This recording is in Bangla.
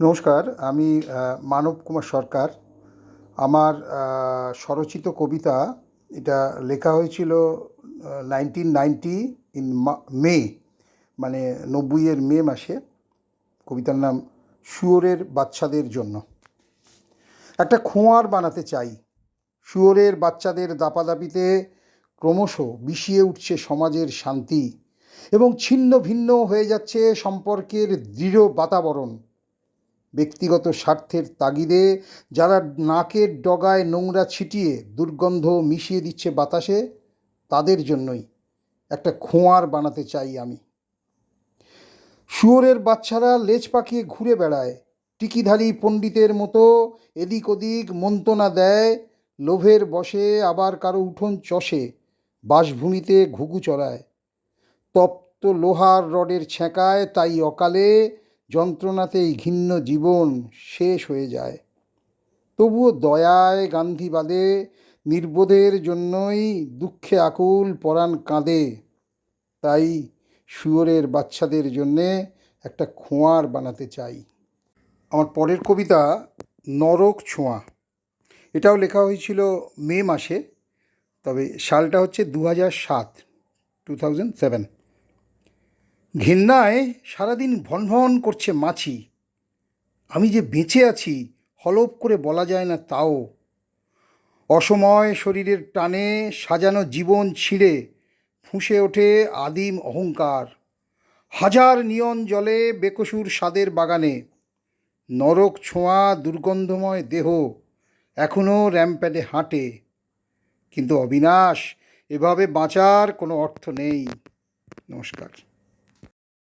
নমস্কার, আমি মানব কুমার সরকার। আমার স্বরচিত কবিতা, এটা লেখা হয়েছিল নাইনটিন নাইনটি ইন মে মানে নব্বইয়ের মে মাসে। কবিতার নাম শুয়োরের বাচ্চাদের জন্য একটা খোঁয়ার বানাতে চাই। শুয়োরের বাচ্চাদের দাপাদাপিতে ক্রমশ বিষিয়ে উঠছে সমাজের শান্তি এবং ছিন্ন ভিন্ন হয়ে যাচ্ছে সম্পর্কের দৃঢ় বাতাবরণ। ব্যক্তিগত স্বার্থের তাগিদে যারা নাকের ডগায় নোংরা ছিটিয়ে দুর্গন্ধ মিশিয়ে দিচ্ছে বাতাসে, তাদের জন্যই একটা খোঁয়ার বানাতে চাই আমি। শুয়োরের বাচ্চারা লেজ পাকিয়ে ঘুরে বেড়ায়, টিকিধারী পণ্ডিতের মতো এদিক ওদিক মন্তনা দেয়, লোভের বসে আবার কারও উঠোন চষে, বাসভূমিতে ঘুঘু চড়ায়। তপ্ত লোহার রডের ছ্যাঁকায় তাই অকালে যন্ত্রণাতেই ঘিন্ন জীবন শেষ হয়ে যায়। তবুও দয়ায় গান্ধীবাদে, নির্বোধের জন্যই দুঃখে আকুল পরাণ কাঁদে। তাই শুয়োরের বাচ্চাদের জন্যে একটা খোঁয়ার বানাতে চাই। আমার পরের কবিতা, নরক ছোঁয়া। এটাও লেখা হয়েছিল মে মাসে, তবে সালটা হচ্ছে দু হাজার সাত, টু থাউজেন্ড সেভেন। ঘেন্নায় সারাদিন ভনভন করছে মাছি। আমি যে বেঁচে আছি, হলপ করে বলা যায় না তাও। অসময় শরীরের টানে সাজানো জীবন ছিঁড়ে ফুঁসে ওঠে আদিম অহংকার। হাজার নিয়ন জলে বেকসুর স্বাদের বাগানে। নরক ছোঁয়া দুর্গন্ধময় দেহ এখনও র্যাম্প্যাডে হাঁটে। কিন্তু অবিনাশ, এভাবে বাঁচার কোনো অর্থ নেই। নমস্কার।